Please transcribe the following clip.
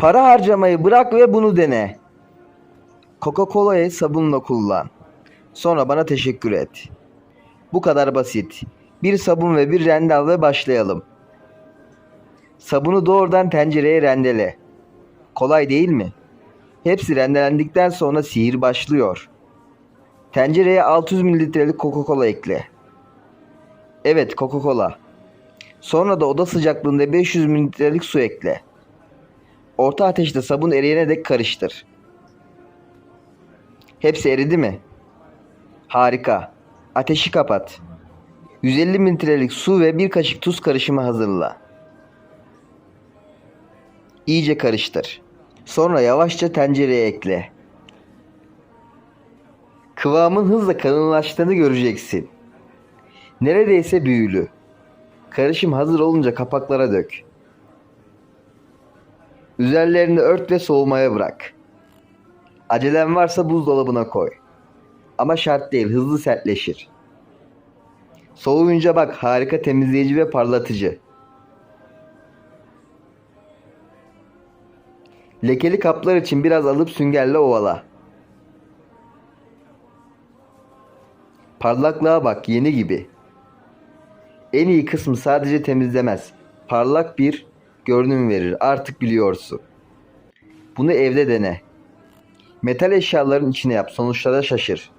Para harcamayı bırak ve bunu dene. Coca-Cola'yı sabunla kullan. Sonra bana teşekkür et. Bu kadar basit. Bir sabun ve bir rende al ve başlayalım. Sabunu doğrudan tencereye rendele. Kolay değil mi? Hepsi rendelendikten sonra sihir başlıyor. Tencereye 600 mililitrelik Coca-Cola ekle. Evet Coca-Cola. Sonra da oda sıcaklığında 500 mililitrelik su ekle. Orta ateşte sabun eriyene dek karıştır. Hepsi eridi mi? Harika. Ateşi kapat. 150 mililitrelik su ve bir kaşık tuz karışımı hazırla. İyice karıştır. Sonra yavaşça tencereye ekle. Kıvamın hızla kalınlaştığını göreceksin. Neredeyse büyülü. Karışım hazır olunca kapaklara dök. Üzerlerini ört ve soğumaya bırak. Acelen varsa buzdolabına koy. Ama şart değil, hızlı sertleşir. Soğuyunca bak harika temizleyici ve parlatıcı. Lekeli kaplar için biraz alıp süngerle ovala. Parlaklığa bak yeni gibi. En iyi kısmı sadece temizlemez. Parlak bir görünüm verir. Artık biliyorsun. Bunu evde dene. Metal eşyaların içine yap. Sonuçlara şaşır.